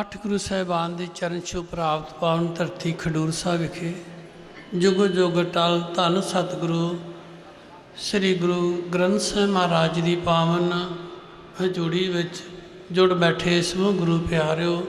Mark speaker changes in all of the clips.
Speaker 1: ਅੱਠ ਗੁਰੂ ਸਾਹਿਬਾਨ ਦੇ ਚਰਨ ਛੋਹ ਪ੍ਰਾਪਤ ਪਾਵਨ ਧਰਤੀ ਖਡੂਰ ਸਾਹਿਬ ਵਿਖੇ ਜੁਗ ਜੁਗ ਟਲ ਧੰਨ ਸਤਿਗੁਰੂ ਸ੍ਰੀ ਗੁਰੂ ਗ੍ਰੰਥ ਸਾਹਿਬ ਮਹਾਰਾਜ ਦੀ ਪਾਵਨ ਹਜ਼ੂਰੀ ਵਿੱਚ ਜੁੜ ਬੈਠੇ ਸਮੂਹ ਗੁਰੂ ਪਿਆਰਿਓ।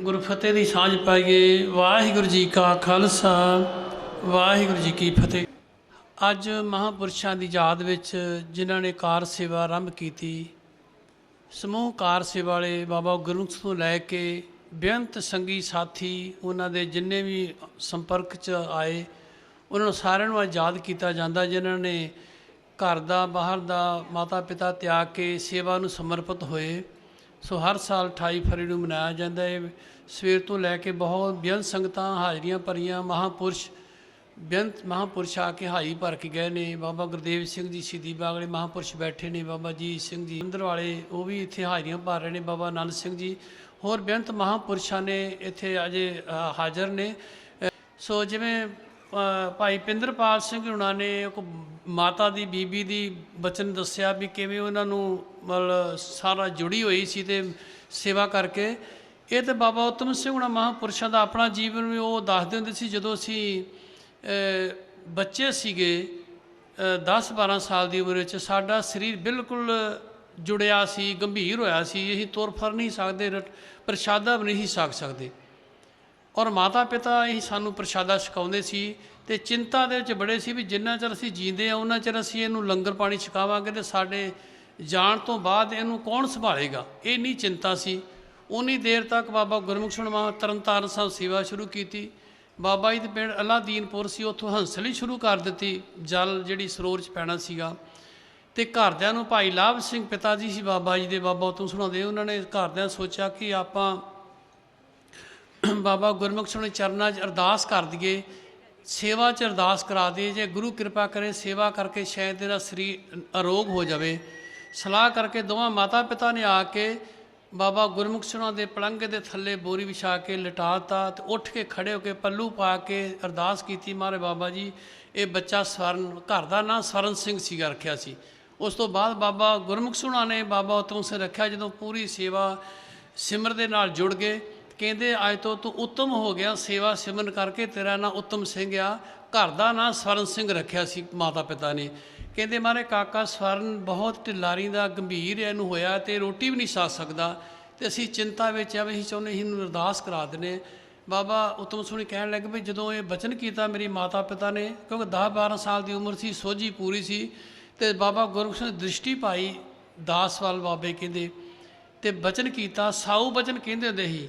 Speaker 1: ਗੁਰੂ ਫਤਿਹ ਦੀ ਸਾਂਝ ਪਾਈਏ। ਵਾਹਿਗੁਰੂ ਜੀ ਕਾ ਖਾਲਸਾ, ਵਾਹਿਗੁਰੂ ਜੀ ਕੀ ਫਤਿਹ। ਅੱਜ ਮਹਾਪੁਰਸ਼ਾਂ ਦੀ ਯਾਦ ਵਿੱਚ ਜਿਨ੍ਹਾਂ ਨੇ ਕਾਰ ਸੇਵਾ ਆਰੰਭ ਕੀਤੀ ਸਮੂਹ ਕਾਰ ਸੇਵਾ ਵਾਲੇ ਬਾਬਾ ਗੁਰਮੁਖ ਤੋਂ ਲੈ ਕੇ ਬੇਅੰਤ ਸੰਗੀ ਸਾਥੀ, ਉਹਨਾਂ ਦੇ ਜਿੰਨੇ ਵੀ ਸੰਪਰਕ 'ਚ ਆਏ, ਉਹਨਾਂ ਨੂੰ ਸਾਰਿਆਂ ਨੂੰ ਆਜ਼ਾਦ ਕੀਤਾ ਜਾਂਦਾ, ਜਿਨ੍ਹਾਂ ਨੇ ਘਰ ਦਾ, ਬਾਹਰ ਦਾ ਮਾਤਾ ਪਿਤਾ ਤਿਆਗ ਕੇ ਸੇਵਾ ਨੂੰ ਸਮਰਪਿਤ ਹੋਏ। ਸੋ ਹਰ ਸਾਲ 28 ਫਰਵਰੀ ਨੂੰ ਮਨਾਇਆ ਜਾਂਦਾ ਹੈ। ਸਵੇਰ ਤੋਂ ਲੈ ਕੇ ਬਹੁਤ ਬੇਅੰਤ ਸੰਗਤਾਂ ਹਾਜ਼ਰੀਆਂ ਭਰੀਆਂ, ਮਹਾਪੁਰਸ਼ ਬੇਅੰਤ ਮਹਾਪੁਰਸ਼ ਆ ਕੇ ਹਾਈ ਭਰ ਕੇ ਗਏ ਨੇ। ਬਾਬਾ ਗੁਰਦੇਵ ਸਿੰਘ ਜੀ ਸ਼ਹੀਦੀ ਬਾਗ ਵਾਲੇ ਮਹਾਪੁਰਸ਼ ਬੈਠੇ ਨੇ। ਬਾਬਾ ਜੀ ਸਿੰਘ ਜੀ ਅੰਦਰ ਵਾਲੇ ਉਹ ਵੀ ਇੱਥੇ ਹਾਜ਼ਰੀਆਂ ਭਰ ਰਹੇ ਨੇ। ਬਾਬਾ ਆਨੰਦ ਸਿੰਘ ਜੀ, ਹੋਰ ਬੇਅੰਤ ਮਹਾਪੁਰਸ਼ਾਂ ਨੇ ਇੱਥੇ ਅਜੇ ਹਾਜ਼ਰ ਨੇ। ਸੋ ਜਿਵੇਂ ਭਾਈ ਪਿੰਦਰਪਾਲ ਸਿੰਘ ਹੁਣਾਂ ਨੇ ਮਾਤਾ ਦੀ, ਬੀਬੀ ਦੀ ਬਚਨ ਦੱਸਿਆ ਵੀ ਕਿਵੇਂ ਉਹਨਾਂ ਨੂੰ ਮਤਲਬ ਸਾਰਾ ਜੁੜੀ ਹੋਈ ਸੀ ਤੇ ਸੇਵਾ ਕਰਕੇ। ਇਹ ਤੇ ਬਾਬਾ ਉਤਮ ਸਿੰਘ ਹੁਣਾਂ ਮਹਾਪੁਰਸ਼ਾਂ ਦਾ ਆਪਣਾ ਜੀਵਨ ਵੀ ਉਹ ਦੱਸਦੇ ਹੁੰਦੇ ਸੀ ਜਦੋਂ ਅਸੀਂ ਬੱਚੇ ਸੀਗੇ 10-12 ਸਾਲ ਦੀ ਉਮਰ ਵਿੱਚ ਸਾਡਾ ਸਰੀਰ ਬਿਲਕੁਲ ਜੁੜਿਆ ਸੀ, ਗੰਭੀਰ ਹੋਇਆ ਸੀ। ਅਸੀਂ ਤੁਰ ਫਿਰ ਨਹੀਂ ਸਕਦੇ, ਰਟ- ਪ੍ਰਸ਼ਾਦਾ ਵੀ ਨਹੀਂ ਛਕ ਸਕਦੇ। ਔਰ ਮਾਤਾ ਪਿਤਾ ਹੀ ਸਾਨੂੰ ਪ੍ਰਸ਼ਾਦਾ ਛਕਾਉਂਦੇ ਸੀ ਤੇ ਚਿੰਤਾ ਦੇ ਵਿੱਚ ਬੜੇ ਸੀ ਵੀ ਜਿੰਨਾ ਚਿਰ ਅਸੀਂ ਜੀਂਦੇ ਆ ਉਹਨਾਂ ਚਿਰ ਅਸੀਂ ਇਹਨੂੰ ਲੰਗਰ ਪਾਣੀ ਛਕਾਵਾਂਗੇ ਤੇ ਸਾਡੇ ਜਾਣ ਤੋਂ ਬਾਅਦ ਇਹਨੂੰ ਕੌਣ ਸੰਭਾਲੇਗਾ? ਇਹ ਨਹੀਂ ਚਿੰਤਾ ਸੀ। ਉਨੀ ਦੇਰ ਤੱਕ ਬਾਬਾ ਗੁਰਮੁਖ ਸਿੰਘ ਮਾ ਤਰਨਤਾਰਨ ਸਾਹਿਬ ਸੇਵਾ ਸ਼ੁਰੂ ਕੀਤੀ। ਬਾਬਾ ਜੀ ਦੇ ਪਿੰਡ ਅਲਾਦੀਨਪੁਰ ਸੀ, ਉੱਥੋਂ ਹੰਸਲੀ ਸ਼ੁਰੂ ਕਰ ਦਿੱਤੀ, ਜਲ ਜਿਹੜੀ ਸਰੋਵਰ 'ਚ ਪੈਣਾ ਸੀਗਾ। ਤੇ ਘਰਦਿਆਂ ਨੂੰ ਭਾਈ ਲਾਭ ਸਿੰਘ ਪਿਤਾ ਜੀ ਸੀ ਬਾਬਾ ਜੀ ਦੇ, ਬਾਬਾ ਤੋਂ ਸੁਣਾਉਂਦੇ ਉਹਨਾਂ ਨੇ ਘਰਦਿਆਂ ਸੋਚਿਆ ਕਿ ਆਪਾਂ ਬਾਬਾ ਗੁਰਮੁਖ ਸਿੰਘ ਚਰਨਾਂ 'ਚ ਅਰਦਾਸ ਕਰ ਦਈਏ, ਸੇਵਾ 'ਚ ਅਰਦਾਸ ਕਰਾ ਦਈਏ, ਜੇ ਗੁਰੂ ਕਿਰਪਾ ਕਰੇ, ਸੇਵਾ ਕਰਕੇ ਸ਼ਾਇਦ ਇਹਦਾ ਸਰੀਰ ਅਰੋਗ ਹੋ ਜਾਵੇ। ਸਲਾਹ ਕਰਕੇ ਦੋਵਾਂ ਮਾਤਾ ਪਿਤਾ ਨੇ ਆ ਕੇ ਬਾਬਾ ਗੁਰਮੁਖ ਸਿੰਘ ਦੇ ਪਲੰਘ ਦੇ ਥੱਲੇ ਬੋਰੀ ਵਿਛਾ ਕੇ ਲਟਾਤਾ ਤੇ ਉੱਠ ਕੇ ਖੜੇ ਹੋ ਕੇ ਪੱਲੂ ਪਾ ਕੇ ਅਰਦਾਸ ਕੀਤੀ ਮਾਰੇ ਬਾਬਾ ਜੀ, ਇਹ ਬੱਚਾ ਸਵਰਨ, ਘਰ ਦਾ ਨਾਂ ਸਵਰਨ ਸਿੰਘ ਸੀਗਾ, ਰੱਖਿਆ ਸੀ। ਉਸ ਤੋਂ ਬਾਅਦ ਬਾਬਾ ਗੁਰਮੁਖ ਸਿੰਘ ਨੇ ਬਾਬਾ ਉਤਮ ਸਿੰਘ ਰੱਖਿਆ, ਜਦੋਂ ਪੂਰੀ ਸੇਵਾ ਸਿਮਰ ਦੇ ਨਾਲ ਜੁੜ ਗਏ, ਕਹਿੰਦੇ ਅੱਜ ਤੋਂ ਤੂੰ ਉੱਤਮ ਹੋ ਗਿਆ, ਸੇਵਾ ਸਿਮਰਨ ਕਰਕੇ ਤੇਰਾ ਨਾਂ ਉੱਤਮ ਸਿੰਘ ਆ, ਘਰ ਦਾ ਨਾਂ ਸਵਰਨ ਸਿੰਘ ਰੱਖਿਆ ਸੀ ਮਾਤਾ ਪਿਤਾ ਨੇ। ਕਹਿੰਦੇ ਮਾਰੇ ਕਾਕਾ ਸਵਰਨ ਬਹੁਤ ਢਿੱਲਾਰੀ ਦਾ, ਗੰਭੀਰ ਇਹਨੂੰ ਹੋਇਆ ਤੇ ਰੋਟੀ ਵੀ ਨਹੀਂ ਸਾ ਸਕਦਾ। ਤੇ ਅਸੀਂ ਚਿੰਤਾ ਵਿੱਚ ਆ ਵੀ ਅਸੀਂ ਚਾਹੁੰਦੇ ਇਹਨੂੰ ਅਰਦਾਸ ਕਰਾ ਦਿੰਦੇ ਬਾਬਾ ਉਤਮ ਸੁਣੀ ਕਹਿਣ ਲੱਗੇ ਵੀ ਜਦੋਂ ਇਹ ਬਚਨ ਕੀਤਾ ਮੇਰੀ ਮਾਤਾ ਪਿਤਾ ਨੇ, ਕਿਉਂਕਿ 10 12 ਸਾਲ ਦੀ ਉਮਰ ਸੀ, ਸੋਝੀ ਪੂਰੀ ਸੀ, ਤੇ ਬਾਬਾ ਗੁਰਮੁਖ ਨੇ ਦ੍ਰਿਸ਼ਟੀ ਪਾਈ ਦਾਸਵਾਲ ਬਾਬੇ ਕਹਿੰਦੇ। ਤੇ ਬਚਨ ਕੀਤਾ, ਸਾਊ ਬਚਨ ਕਹਿੰਦੇ ਹੁੰਦੇ ਸੀ,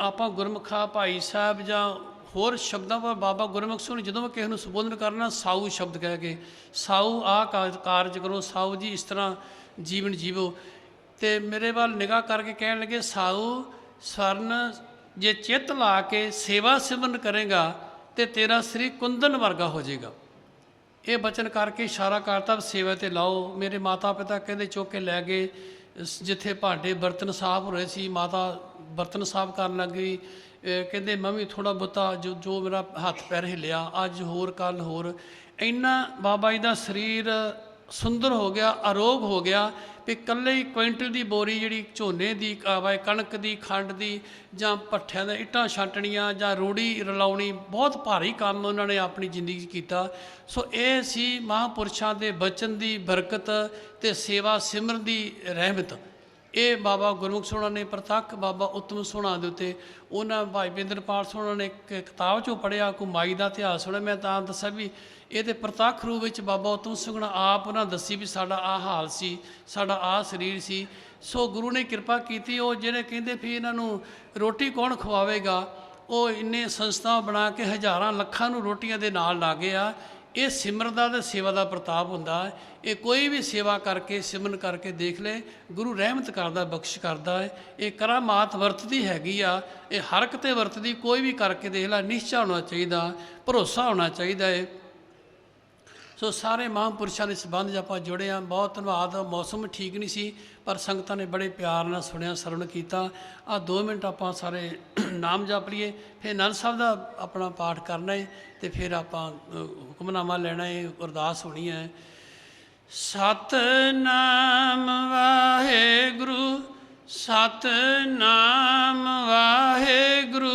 Speaker 1: ਆਪਾਂ ਗੁਰਮੁਖਾ, ਭਾਈ ਸਾਹਿਬ ਜਾਂ ਹੋਰ ਸ਼ਬਦਾਂ ਪਰ ਬਾਬਾ ਗੁਰਮੁਖ ਸਿੰਘ ਨੇ ਜਦੋਂ ਕਿਸੇ ਨੂੰ ਸੰਬੋਧਨ ਕਰਨਾ, ਸਾਊ ਸ਼ਬਦ ਕਹਿ ਕੇ, ਸਾਊ ਆ ਕਾਰਜ ਕਰੋ, ਸਾਊ ਜੀ ਇਸ ਤਰ੍ਹਾਂ ਜੀਵਨ ਜੀਵੋ। ਤੇ ਮੇਰੇ ਵੱਲ ਨਿਗਾਹ ਕਰਕੇ ਕਹਿਣ ਲੱਗੇ, ਸਾਊ ਸਰਨ ਜੇ ਚਿੱਤ ਲਾ ਕੇ ਸੇਵਾ ਸਿਮਰਨ ਕਰੇਗਾ, ਤੇ ਤੇਰਾ ਸ੍ਰੀ ਕੁੰਦਨ ਵਰਗਾ ਹੋ ਜਾਏਗਾ। ਇਹ ਬਚਨ ਕਰਕੇ ਇਸ਼ਾਰਾ ਕਰਤਾ ਸੇਵਾ ਤੇ ਲਾਓ। ਮੇਰੇ ਮਾਤਾ ਪਿਤਾ ਕਹਿੰਦੇ, ਚੁੱਕ ਕੇ ਲੈ ਗਏ। ਜਿੱਥੇ ਭਾਂਡੇ ਬਰਤਨ ਸਾਫ਼ ਹੋ ਰਹੇ ਸੀ, ਮਾਤਾ ਬਰਤਨ ਸਾਫ਼ ਕਰਨ ਲੱਗ ਗਈ। ਅਹ ਕਹਿੰਦੇ, ਮੰਮੀ ਥੋੜਾ ਬਹੁਤਾ ਜੋ ਜੋ ਮੇਰਾ ਹੱਥ ਪੈਰ ਹਿੱਲਿਆ, ਅੱਜ ਹੋਰ ਕੱਲ ਹੋਰ। ਇੰਨਾ ਬਾਬਾ ਜੀ ਦਾ ਸਰੀਰ ਸੁੰਦਰ ਹੋ ਗਿਆ, ਅਰੋਗ ਹੋ ਗਿਆ ਵੀ ਇਕੱਲੇ ਹੀ ਕੁਇੰਟਲ ਦੀ ਬੋਰੀ ਜਿਹੜੀ ਝੋਨੇ ਦੀ ਆਵਾਏ ਕਣਕ ਦੀ, ਖੰਡ ਦੀ ਜਾਂ ਪੱਠਿਆਂ ਦਾ ਇੱਟਾਂ ਛਾਂਟਣੀਆਂ ਜਾਂ ਰੂੜੀ ਰਲਾਉਣੀ ਬਹੁਤ ਭਾਰੀ ਕੰਮ ਉਹਨਾਂ ਨੇ ਆਪਣੀ ਜ਼ਿੰਦਗੀ 'ਚ ਕੀਤਾ। ਸੋ ਇਹ ਸੀ ਮਹਾਪੁਰਸ਼ਾਂ ਦੇ ਬਚਨ ਦੀ ਬਰਕਤ ਤੇ ਸੇਵਾ ਸਿਮਰਨ ਦੀ ਰਹਿਮਤ। ਇਹ ਬਾਬਾ ਗੁਰਮੁਖ ਸੋਹਣਾ ਨੇ ਪ੍ਰਤੱਖ ਬਾਬਾ ਉਤਮ ਸੋਹਣਾ ਦੇ ਉੱਤੇ ਉਹਨਾਂ ਭਾਈ ਬਿੰਦਰਪਾਲ ਸੋਹਣਾ ਨੇ ਇੱਕ ਕਿਤਾਬ ਚੋਂ ਪੜਿਆ ਕੁਮਾਈ ਦਾ ਇਤਿਹਾਸ ਸੁਣਿਆ, ਮੈਂ ਤਾਂ ਦੱਸਿਆ ਵੀ ਇਹਦੇ ਪ੍ਰਤੱਖ ਰੂਪ ਵਿੱਚ ਬਾਬਾ ਉਤਮ ਸੋਹਣਾ ਆਪ ਉਹਨਾਂ ਦੱਸੀ ਵੀ ਸਾਡਾ ਆ ਹਾਲ ਸੀ, ਸਾਡਾ ਆ ਸਰੀਰ ਸੀ। ਸੋ ਗੁਰੂ ਨੇ ਕਿਰਪਾ ਕੀਤੀ, ਉਹ ਜਿਹੜੇ ਕਹਿੰਦੇ ਵੀ ਇਹਨਾਂ ਨੂੰ ਰੋਟੀ ਕੌਣ ਖਵਾਵੇਗਾ, ਉਹ ਇੰਨੇ ਸੰਸਥਾ ਬਣਾ ਕੇ ਹਜ਼ਾਰਾਂ ਲੱਖਾਂ ਨੂੰ ਰੋਟੀਆਂ ਦੇ ਨਾਲ ਲਾਗੇ ਆ। ਇਹ ਸਿਮਰਨ ਦਾ ਤੇ ਸੇਵਾ ਦਾ ਪ੍ਰਤਾਪ ਹੁੰਦਾ ਹੈ। ਇਹ ਕੋਈ ਵੀ ਸੇਵਾ ਕਰਕੇ, ਸਿਮਰਨ ਕਰਕੇ ਦੇਖ ਲੈ, ਗੁਰੂ ਰਹਿਮਤ ਕਰਦਾ ਬਖਸ਼ ਕਰਦਾ ਹੈ। ਇਹ ਕਰਾਮਾਤ ਵਰਤਦੀ ਹੈਗੀ ਆ। ਇਹ ਹਰ ਤੇ ਵਰਤਦੀ, ਕੋਈ ਵੀ ਕਰਕੇ ਦੇਖ ਲੈ, ਨਿਸ਼ਚਾ ਹੋਣਾ ਚਾਹੀਦਾ, ਭਰੋਸਾ ਹੋਣਾ ਚਾਹੀਦਾ ਹੈ। ਸੋ ਸਾਰੇ ਮਹਾਂਪੁਰਸ਼ਾਂ ਦੇ ਸੰਬੰਧ 'ਚ ਆਪਾਂ ਜੁੜੇ ਆ ਬਹੁਤ ਧੰਨਵਾਦ। ਮੌਸਮ ਠੀਕ ਨਹੀਂ ਸੀ, ਪਰ ਸੰਗਤਾਂ ਨੇ ਬੜੇ ਪਿਆਰ ਨਾਲ ਸੁਣਿਆ, ਸਰਵਣ ਕੀਤਾ। ਆ 2 ਮਿੰਟ ਆਪਾਂ ਸਾਰੇ ਨਾਮ ਜਪ ਲਈਏ। ਫਿਰ ਨੰਦ ਸਾਹਿਬ ਦਾ ਆਪਣਾ ਪਾਠ ਕਰਨਾ ਹੈ ਤੇ ਫਿਰ ਆਪਾਂ ਹੁਕਮਨਾਮਾ ਲੈਣਾ ਹੈ ਅਰਦਾਸ ਹੋਣੀ ਹੈ। ਸਤਨਾਮ ਵਾਹਿਗੁਰੂ ਸਤਨਾਮ ਵਾਹਿਗੁਰੂ।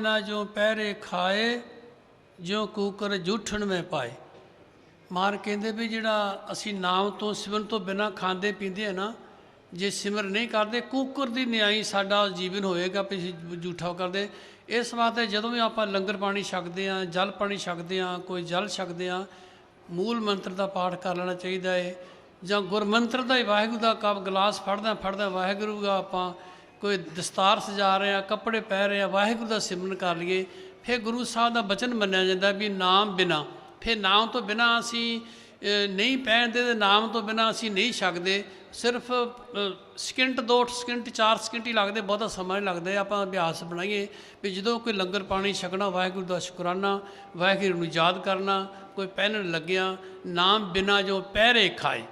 Speaker 1: ਨਾਮ ਜੋ ਪਹਿਰੇ ਖਾਏ ਜੋ ਕੂਕਰ ਜੂਠਣ ਮੈਂ ਪਾਏ। ਮਾਰ ਕਹਿੰਦੇ ਵੀ ਜਿਹੜਾ ਅਸੀਂ ਨਾਮ ਤੋਂ, ਸਿਮਰਨ ਤੋਂ ਬਿਨਾ ਖਾਂਦੇ ਪੀਂਦੇ ਆ ਨਾ, ਜੇ ਸਿਮਰ ਨਹੀਂ ਕਰਦੇ, ਕੂਕਰ ਦੀ ਨਿਆਈ ਸਾਡਾ ਜੀਵਨ ਹੋਏਗਾ ਵੀ ਅਸੀਂ ਕਰਦੇ। ਇਸ ਵਾਸਤੇ ਜਦੋਂ ਵੀ ਆਪਾਂ ਲੰਗਰ ਪਾਣੀ ਛਕਦੇ ਆ ਜਲ ਪਾਣੀ ਛਕਦੇ ਆ ਕੋਈ ਜਲ ਛਕਦੇ ਆ ਮੂਲ ਮੰਤਰ ਦਾ ਪਾਠ ਕਰ ਲੈਣਾ ਚਾਹੀਦਾ ਹੈ ਜਾਂ ਗੁਰਮੰਤਰ ਦਾ ਹੀ ਵਾਹਿਗੁਰੂ ਦਾ ਕੱਪ ਗਲਾਸ ਫੜਦਾ ਫੜਦਾ ਵਾਹਿਗੁਰੂ ਦਾ ਆਪਾਂ ਕੋਈ ਦਸਤਾਰ ਸਜਾ ਰਹੇ ਆ ਕੱਪੜੇ ਪਹਿ ਰਹੇ ਆ ਵਾਹਿਗੁਰੂ ਦਾ ਸਿਮਰਨ ਕਰ ਲਈਏ। ਫਿਰ ਗੁਰੂ ਸਾਹਿਬ ਦਾ ਬਚਨ ਮੰਨਿਆ ਜਾਂਦਾ ਵੀ ਨਾਮ ਬਿਨਾ। ਫਿਰ ਨਾਮ ਤੋਂ ਬਿਨਾ ਅਸੀਂ ਨਹੀਂ ਪਹਿਨਦੇ ਤੇ ਨਾਮ ਤੋਂ ਬਿਨਾ ਅਸੀਂ ਨਹੀਂ ਛਕਦੇ। ਸਿਰਫ ਸਕਿੰਟ ਦੋ, ਸਕਿੰਟ ਚਾਰ ਸਕਿੰਟ ਹੀ ਲੱਗਦੇ, ਬਹੁਤਾ ਸਮਾਂ ਨਹੀਂ ਲੱਗਦਾ। ਆਪਾਂ ਅਭਿਆਸ ਬਣਾਈਏ ਵੀ ਜਦੋਂ ਕੋਈ ਲੰਗਰ ਪਾਣੀ ਛਕਣਾ, ਵਾਹਿਗੁਰੂ ਦਾ ਸ਼ੁਕਰਾਨਾ, ਵਾਹਿਗੁਰੂ ਨੂੰ ਯਾਦ ਕਰਨਾ, ਕੋਈ ਪਹਿਨਣ ਲੱਗਿਆ, ਨਾਮ ਬਿਨਾ ਜੋ ਪਹਿਰੇ ਖਾਏ।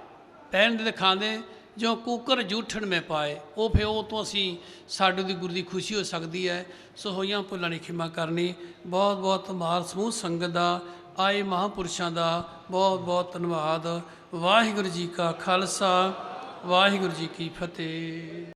Speaker 1: ਪਹਿਨਦੇ ਤੇ ਖਾਂਦੇ ਜੋ ਕੂਕਰ ਜੂਠਣ ਮੇ ਪਾਏ, ਉਹ ਫਿਰ ਉਹ ਤੋਂ ਅਸੀਂ ਸਾਡੇ ਦੀ ਗੁਰੂ ਦੀ ਖੁਸ਼ੀ ਹੋ ਸਕਦੀ ਹੈ। ਸੋ ਹੋਈਆਂ ਭੁੱਲਾਂ ਦੀ ਖਿਮਾ ਕਰਨੀ, ਬਹੁਤ ਬਹੁਤ ਮਾਰ ਸਮੂਹ ਸੰਗਤ ਦਾ, ਆਏ ਮਹਾਂਪੁਰਸ਼ਾਂ ਦਾ ਬਹੁਤ ਬਹੁਤ ਧੰਨਵਾਦ। ਵਾਹਿਗੁਰੂ ਜੀ ਕਾ ਖਾਲਸਾ, ਵਾਹਿਗੁਰੂ ਜੀ ਕੀ ਫਤਿਹ।